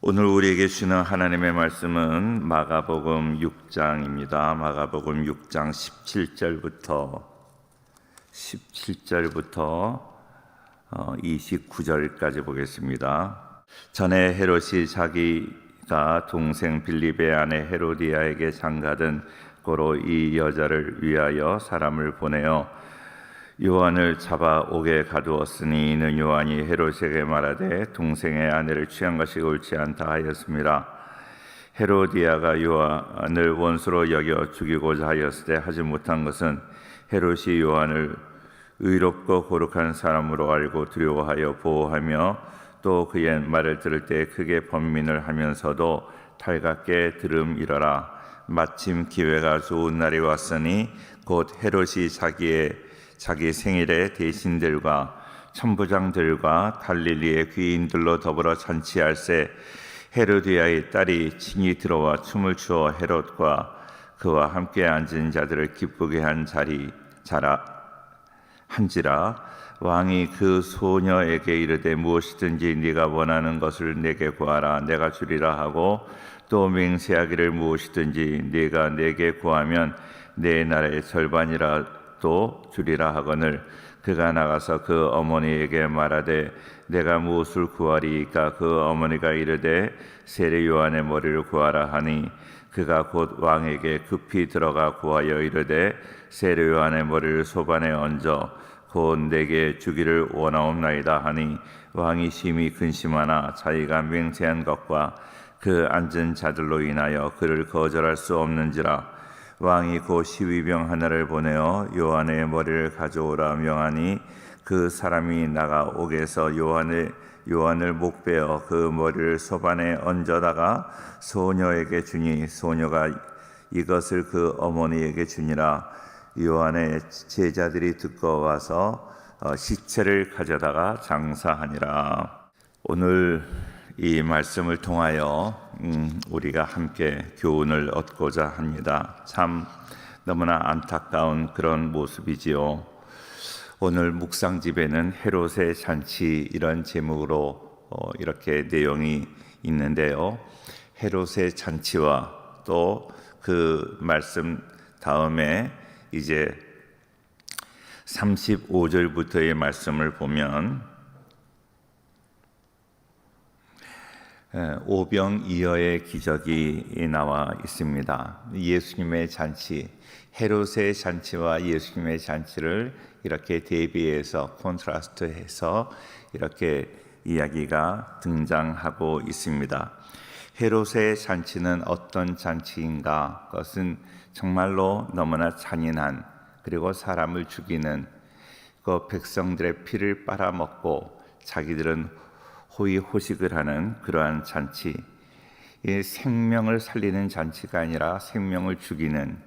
오늘 우리에게 주는 하나님의 말씀은 마가복음 6장입니다. 마가복음 6장 17절부터 17절부터 29절까지 보겠습니다. 전에 헤롯이 자기가 동생 빌립의 아내 헤로디아에게 장가든 고로 이 여자를 위하여 사람을 보내어 요한을 잡아 옥에 가두었으니 이는 요한이 헤롯에게 말하되 동생의 아내를 취한 것이 옳지 않다 하였습니다. 헤로디아가 요한을 원수로 여겨 죽이고자 하였을 때 하지 못한 것은 헤롯이 요한을 의롭고 거룩한 사람으로 알고 두려워하여 보호하며 또 그의 말을 들을 때 크게 번민을 하면서도 달갑게 들음이러라 마침 기회가 좋은 날이 왔으니 곧 헤롯이 자기의 자기 생일에 대신들과 천부장들과 갈릴리의 귀인들로 더불어 잔치할세 헤로디아의 딸이 친히 들어와 춤을 추어 헤롯과 그와 함께 앉은 자들을 기쁘게 한 자리 자라 한지라 왕이 그 소녀에게 이르되 무엇이든지 네가 원하는 것을 내게 구하라 내가 주리라 하고 또 맹세하기를 무엇이든지 네가 내게 구하면 내 나라의 절반이라 도 주리라 하거늘 그가 나가서 그 어머니에게 말하되 내가 무엇을 구하리이까? 그 어머니가 이르되 세례 요한의 머리를 구하라 하니 그가 곧 왕에게 급히 들어가 구하여 이르되 세례 요한의 머리를 소반에 얹어 곧 내게 주기를 원하옵나이다 하니 왕이 심히 근심하나 자기가 맹세한 것과 그 앉은 자들로 인하여 그를 거절할 수 없는지라 왕이 곧 시위병 하나를 보내어 요한의 머리를 가져오라 명하니 그 사람이 나가 옥에서 요한을 요한을 목 베어 그 머리를 소반에 얹어다가 소녀에게 주니 소녀가 이것을 그 어머니에게 주니라. 요한의 제자들이 듣고 와서 어, 시체를 가져다가 장사하니라. 오늘 이 말씀을 통하여 음, 우리가 함께 교훈을 얻고자 합니다. 참 너무나 안타까운 그런 모습이지요. 오늘 묵상 집에는 헤롯의 잔치 이런 제목으로 어, 이렇게 내용이 있는데요. 헤롯의 잔치와 또 그 말씀 다음에 이제 35절부터의 말씀을 보면 오병이어의 기적이 나와 있습니다. 예수님의 잔치, 헤롯의 잔치와 예수님의 잔치를 이렇게 대비해서 콘트라스트해서 이렇게 이야기가 등장하고 있습니다. 헤롯의 잔치는 어떤 잔치인가? 그것은 정말로 너무나 잔인한 그리고 사람을 죽이는 그 백성들의 피를 빨아먹고 자기들은 호의 호식을 하는 그러한 잔치, 생명을 살리는 잔치가 아니라 생명을 죽이는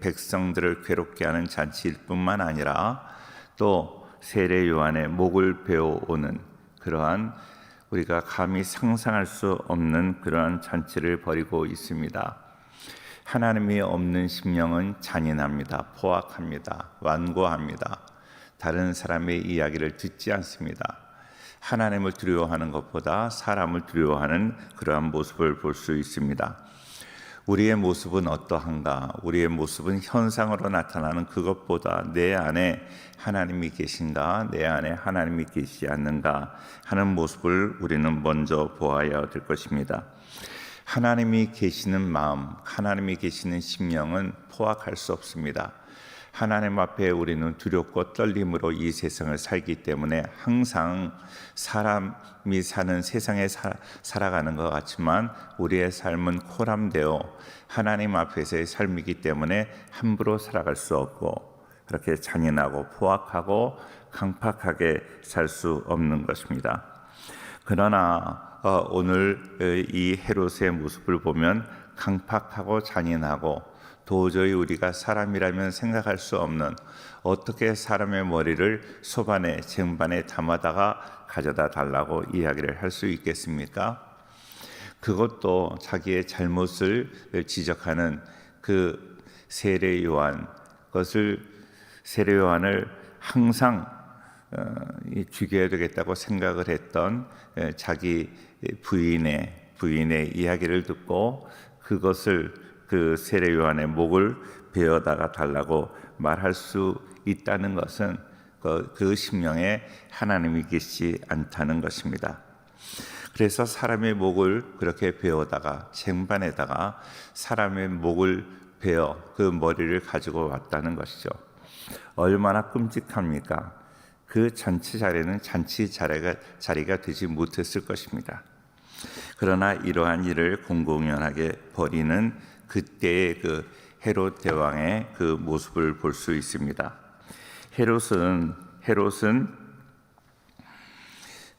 백성들을 괴롭게 하는 잔치일 뿐만 아니라 또 세례 요한의 목을 베어오는 그러한 우리가 감히 상상할 수 없는 그러한 잔치를 벌이고 있습니다. 하나님이 없는 심령은 잔인합니다. 포악합니다. 완고합니다. 다른 사람의 이야기를 듣지 않습니다. 하나님을 두려워하는 것보다 사람을 두려워하는 그러한 모습을 볼 수 있습니다. 우리의 모습은 어떠한가? 우리의 모습은 현상으로 나타나는 그것보다 내 안에 하나님이 계신가? 내 안에 하나님이 계시지 않는가? 하는 모습을 우리는 먼저 보아야 될 것입니다. 하나님이 계시는 마음, 하나님이 계시는 심령은 포악할 수 없습니다. 하나님 앞에 우리는 두렵고 떨림으로 이 세상을 살기 때문에 항상 사람이 사는 세상에 사, 살아가는 것 같지만 우리의 삶은 코람되어 하나님 앞에서의 삶이기 때문에 함부로 살아갈 수 없고 그렇게 잔인하고 포악하고 강팍하게 살 수 없는 것입니다. 그러나 어, 오늘 이 헤롯의 모습을 보면 강팍하고 잔인하고 도저히 우리가 사람이라면 생각할 수 없는 어떻게 사람의 머리를 소반에 쟁반에 담아다가 가져다 달라고 이야기를 할 수 있겠습니까? 그것도 자기의 잘못을 지적하는 그 세례 요한 것을 세례 요한을 항상 어, 이 죽여야 되겠다고 생각을 했던 에, 자기 부인의 부인의 이야기를 듣고 그것을 그 세례 요한의 목을 베어다가 달라고 말할 수 있다는 것은 그, 그 심령에 하나님이 계시지 않다는 것입니다. 그래서 사람의 목을 그렇게 베어다가 쟁반에다가 사람의 목을 베어 그 머리를 가지고 왔다는 것이죠. 얼마나 끔찍합니까? 그 잔치 자리는 잔치 자리가, 자리가 되지 못했을 것입니다. 그러나 이러한 일을 공공연하게 벌이는 그때의 그 헤롯 대왕의 그 모습을 볼 수 있습니다. 헤롯은 헤롯은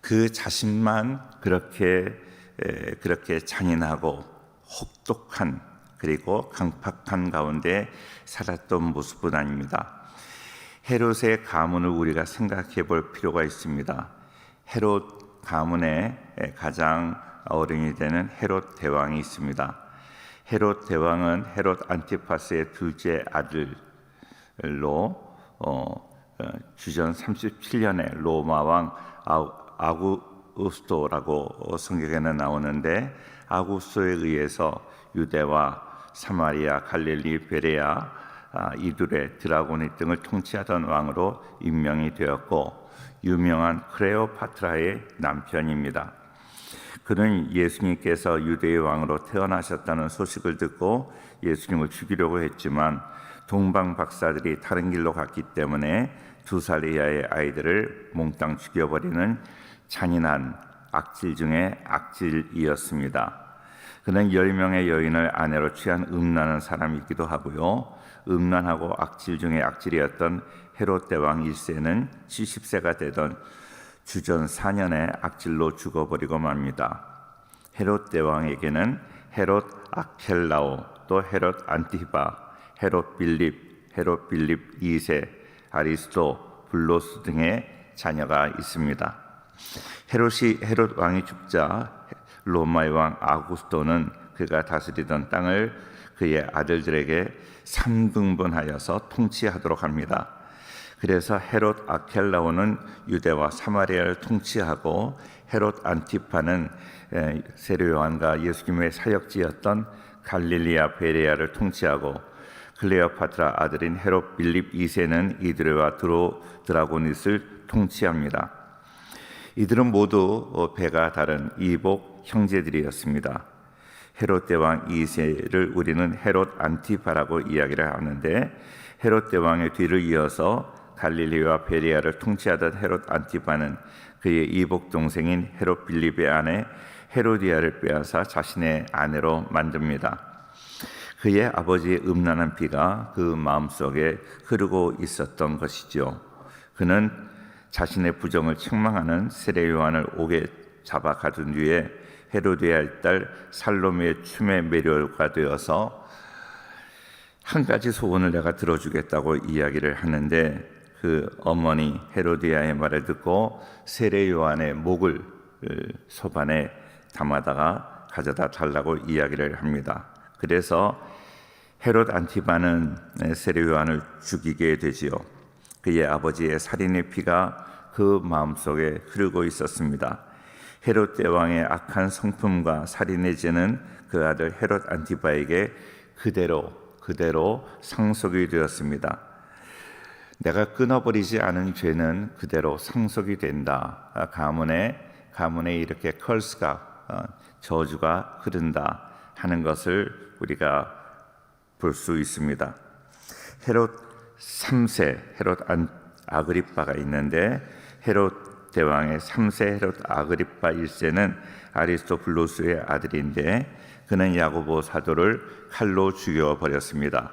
그 자신만 그렇게 에, 그렇게 잔인하고 혹독한 그리고 강팍한 가운데 살았던 모습은 아닙니다. 헤롯의 가문을 우리가 생각해 볼 필요가 있습니다. 헤롯 가문의 가장 어른이 되는 헤롯 대왕이 있습니다. 헤롯 대왕은 헤롯 안티파스의 둘째 아들로 어, 어, 주전 37년에 로마 왕 아구스토라고 성경에는 나오는데 아구스토에 의해서 유대와 사마리아, 갈릴리, 베레아, 아, 이두레, 드라고니 등을 통치하던 왕으로 임명이 되었고 유명한 크레오파트라의 남편입니다. 그는 예수님께서 유대의 왕으로 태어나셨다는 소식을 듣고 예수님을 죽이려고 했지만 동방 박사들이 다른 길로 갔기 때문에 두 살 이하의 아이들을 몽땅 죽여버리는 잔인한 악질 중에 악질이었습니다. 그는 열 명의 여인을 아내로 취한 음란한 사람이기도 하고요. 음란하고 악질 중에 악질이었던 헤롯 대왕 1세는 70세가 되던 주전 4년에 악질로 죽어버리고 맙니다. 헤롯 대왕에게는 헤롯 아켈라오, 또 헤롯 안티바, 헤롯 빌립, 헤롯 빌립 2세, 아리스도, 블로스 등의 자녀가 있습니다. 헤롯이 헤롯 왕이 죽자 로마의 왕 아구스토는 그가 다스리던 땅을 그의 아들들에게 3등분하여서 통치하도록 합니다. 그래서 헤롯 아켈라오는 유대와 사마리아를 통치하고 헤롯 안티파는 세례 요한과 예수님의 사역지였던 갈릴리아 베레아를 통치하고 클레오파트라 아들인 헤롯 빌립 2세는 이드레와 드로 드라고니스를 통치합니다. 이들은 모두 어, 배가 다른 이복 형제들이었습니다. 헤롯 대왕 2세를 우리는 헤롯 안티파라고 이야기를 하는데 헤롯 대왕의 뒤를 이어서 갈릴리와 베리아를 통치하던 헤롯 안티파는 그의 이복 동생인 헤롯 빌립의 아내 헤로디아를 빼앗아 자신의 아내로 만듭니다. 그의 아버지의 음란한 피가 그 마음속에 흐르고 있었던 것이죠. 그는 자신의 부정을 책망하는 세례 요한을 옥에 잡아 가둔 뒤에 헤로디아의 딸 살로미의 춤에 매료가 되어서 한 가지 소원을 내가 들어주겠다고 이야기를 하는데 그 어머니 헤로디아의 말을 듣고 세례 요한의 목을 소반에 담아다가 가져다 달라고 이야기를 합니다. 그래서 헤롯 안티바는 세례 요한을 죽이게 되지요. 그의 아버지의 살인의 피가 그 마음속에 흐르고 있었습니다. 헤롯 대왕의 악한 성품과 살인의 죄는 그 아들 헤롯 안티바에게 그대로 그대로 상속이 되었습니다. 내가 끊어버리지 않은 죄는 그대로 상속이 된다. 아, 가문에 가문에 이렇게 컬스가 어, 저주가 흐른다 하는 것을 우리가 볼 수 있습니다. 헤롯 3세 헤롯 안, 아그리빠가 있는데 헤롯 대왕의 3세 헤롯 아그리빠 1세는 아리스토블로스의 아들인데 그는 야고보 사도를 칼로 죽여 버렸습니다.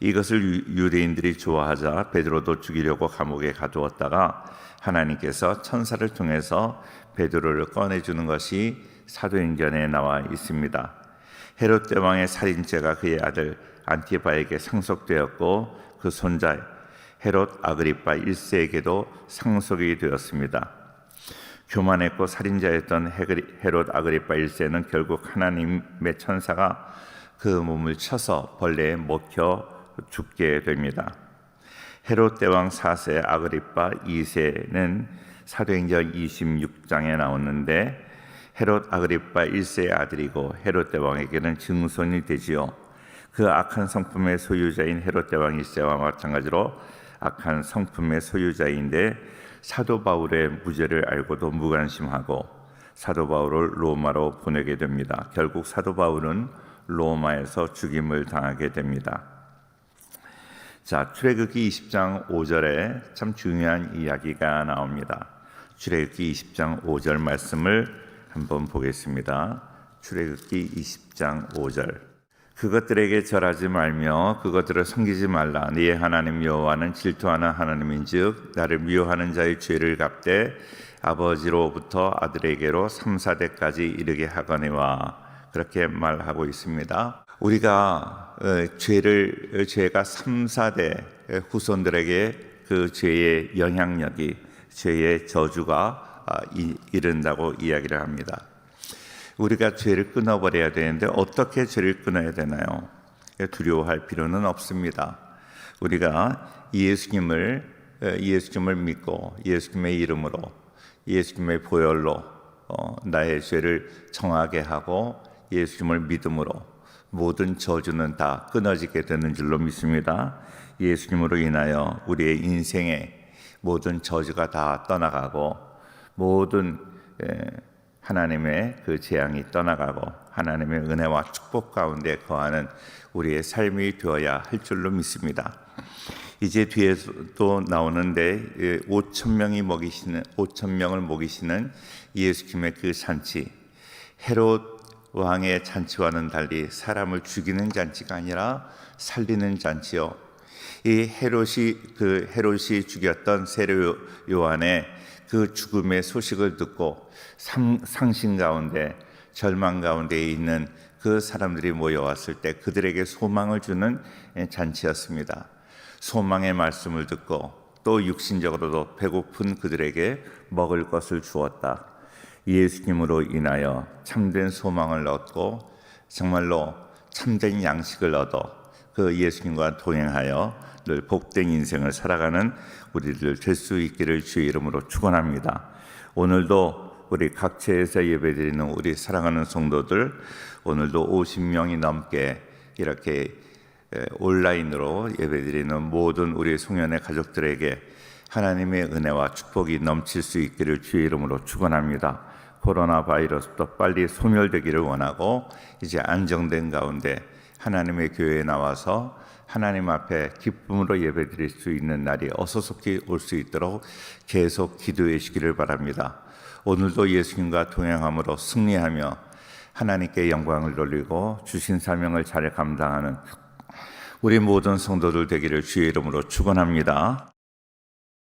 이것을 유대인들이 좋아하자 베드로도 죽이려고 감옥에 가두었다가 하나님께서 천사를 통해서 베드로를 꺼내 주는 것이 사도행전에 나와 있습니다. 헤롯 대왕의 살인죄가 그의 아들 안티바에게 상속되었고 그 손자 헤롯 아그리파 1세에게도 상속이 되었습니다. 교만했고 살인자였던 헤롯 아그리파 1세는 결국 하나님의 천사가 그 몸을 쳐서 벌레에 먹혀 죽게 됩니다. 헤롯 대왕 4세 아그리파 2세는 사도행전 26장에 나오는데 헤롯 아그리파 1세의 아들이고 헤롯 대왕에게는 증손이 되지요. 그 악한 성품의 소유자인 헤롯 대왕 1세와 마찬가지로 악한 성품의 소유자인데 사도 바울의 무죄를 알고도 무관심하고 사도 바울을 로마로 보내게 됩니다. 결국 사도 바울은 로마에서 죽임을 당하게 됩니다. 자, 출애굽기 20장 5절에 참 중요한 이야기가 나옵니다. 출애굽기 20장 5절 말씀을 한번 보겠습니다. 출애굽기 20장 5절. 그것들에게 절하지 말며 그것들을 섬기지 말라. 네 하나님 여호와는 질투하는 하나님인즉 나를 미워하는 자의 죄를 갚되 아버지로부터 아들에게로 3, 4대까지 이르게 하거니와 그렇게 말하고 있습니다. 우리가 어, 죄를 어, 죄가 3, 4대 후손들에게 그 죄의 영향력이 죄의 저주가 아, 이- 이른다고 이야기를 합니다. 우리가 죄를 끊어버려야 되는데 어떻게 죄를 끊어야 되나요? 두려워할 필요는 없습니다. 우리가 예수님을 어, 예수님을 믿고 예수님의 이름으로 예수님의 보혈로 어, 나의 죄를 정하게 하고 예수님을 믿음으로 모든 저주는 다 끊어지게 되는 줄로 믿습니다. 예수님으로 인하여 우리의 인생의 모든 저주가 다 떠나가고 모든 에, 하나님의 그 재앙이 떠나가고 하나님의 은혜와 축복 가운데 거하는 우리의 삶이 되어야 할 줄로 믿습니다. 이제 뒤에도 나오는데 5천 명이 먹이시는 5천 명을 먹이시는 예수님의 그 잔치 헤롯 왕의 잔치와는 달리 사람을 죽이는 잔치가 아니라 살리는 잔치요. 이 헤롯이 그 헤롯이 죽였던 세례 요한의 그 죽음의 소식을 듣고 상, 상심 가운데 절망 가운데 있는 그 사람들이 모여왔을 때 그들에게 소망을 주는 잔치였습니다. 소망의 말씀을 듣고 또 육신적으로도 배고픈 그들에게 먹을 것을 주었다. 예수님으로 인하여 참된 소망을 얻고 정말로 참된 양식을 얻어 그 예수님과 동행하여 늘 복된 인생을 살아가는 우리들 될 수 있기를 주의 이름으로 축원합니다. 오늘도 우리 각처에서 예배드리는 우리 사랑하는 성도들 오늘도 50명이 넘게 이렇게 에, 온라인으로 예배드리는 모든 우리 송년의 가족들에게 하나님의 은혜와 축복이 넘칠 수 있기를 주의 이름으로 축원합니다. 코로나 바이러스도 빨리 소멸되기를 원하고 이제 안정된 가운데 하나님의 교회에 나와서 하나님 앞에 기쁨으로 예배드릴 수 있는 날이 어서 속히 올 수 있도록 계속 기도해 주시기를 바랍니다. 오늘도 예수님과 동행함으로 승리하며 하나님께 영광을 돌리고 주신 사명을 잘 감당하는 우리 모든 성도들 되기를 주의 이름으로 축원합니다.